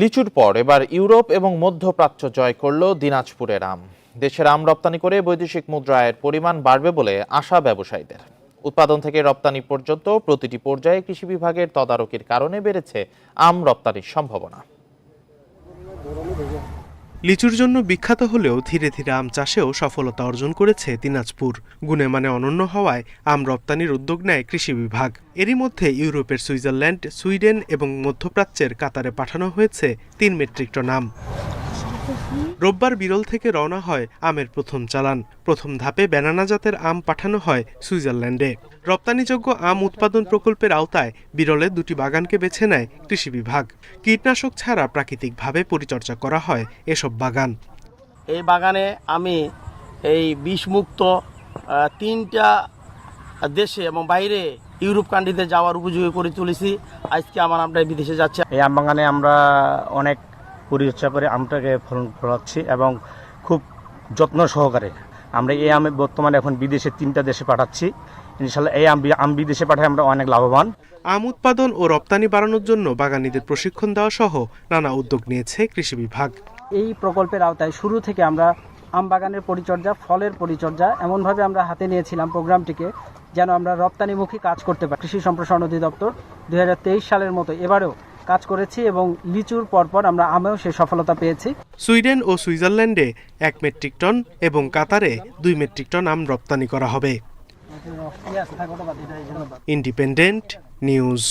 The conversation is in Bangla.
লিচুর পর এবার ইউরোপ এবং মধ্যপ্রাচ্য জয় করল দিনাজপুরের আম। দেশের আম রপ্তানি করে বৈদেশিক মুদ্রা আয়ের পরিমাণ বাড়বে বলে আশা ব্যবসায়ীদের। উৎপাদন থেকে রপ্তানি পর্যন্ত প্রতিটি পর্যায়ে কৃষি বিভাগের তদারকির কারণে বেড়েছে আম রপ্তানির সম্ভাবনা। লিচুর জন্য বিখ্যাত হলেও ধীরে ধীরে আম চাষেও সফলতা অর্জন করেছে দিনাজপুর। গুণে মানে অনন্য হওয়ায় আম রপ্তানির উদ্যোগ নেয় কৃষি বিভাগ। এরই মধ্যে ইউরোপের সুইজারল্যান্ড, সুইডেন এবং মধ্যপ্রাচ্যের কাতারে পাঠানো হয়েছে তিন মেট্রিক টন আম। রোববার বিরল থেকে রওনা হয় আমের প্রথম চালান। প্রথম ধাপে ব্যানানা জাতের আম পাঠানো হয় সুইজারল্যান্ডে। রপ্তানিযোগ্য আম উৎপাদন প্রকল্পের আওতায় বিরলের দুটি বাগানকে বেছে নেয় কৃষি বিভাগ। কীটনাশক ছাড়া প্রাকৃতিকভাবে পরিচর্যা করা হয় এসব বাগান। এই বাগানে আমি এই বিষমুক্ত তিনটা দেশে এবং বাইরে ইউরোপ কান্ট্রিতে যাওয়ার উপযোগী করে তুলেছি। আজকে আমার আমরা বিদেশে যাচ্ছে। এই আম বাগানে আমরা অনেক পরিচর্যা করে আমটাকে ফলন ফলাচ্ছি এবং খুব যত্ন সহকারে আমরা এই আম বর্তমানে এখন বিদেশে তিনটা দেশে পাঠাচ্ছি। ইনশাল্লাহ এই আম আম বিদেশে পাঠায় আমরা অনেক লাভবান। আম উৎপাদন ও রপ্তানি বাড়ানোর জন্য বাগানীদের প্রশিক্ষণ দেওয়া সহ নানা উদ্যোগ নিয়েছে কৃষি বিভাগ। এই প্রকল্পের আওতায় শুরু থেকে আমরা আম বাগানের পরিচর্যা ফলের পরিচর্যা এমনভাবে আমরা হাতে নিয়েছিলাম প্রোগ্রামটিকে যেন আমরা রপ্তানিমুখী কাজ করতে পারি। কৃষি সম্প্রসারণ অধিদপ্তর দুই হাজার তেইশ সালের মতো এবারেও কাজ করেছি এবং লিচুর পরপর আমরা আমেও সে সফলতা পেয়েছি। সুইডেন ও সুইজারল্যান্ডে এক মেট্রিক টন এবং কাতারে দুই মেট্রিক টন আম রপ্তানি করা হবে। Independent News.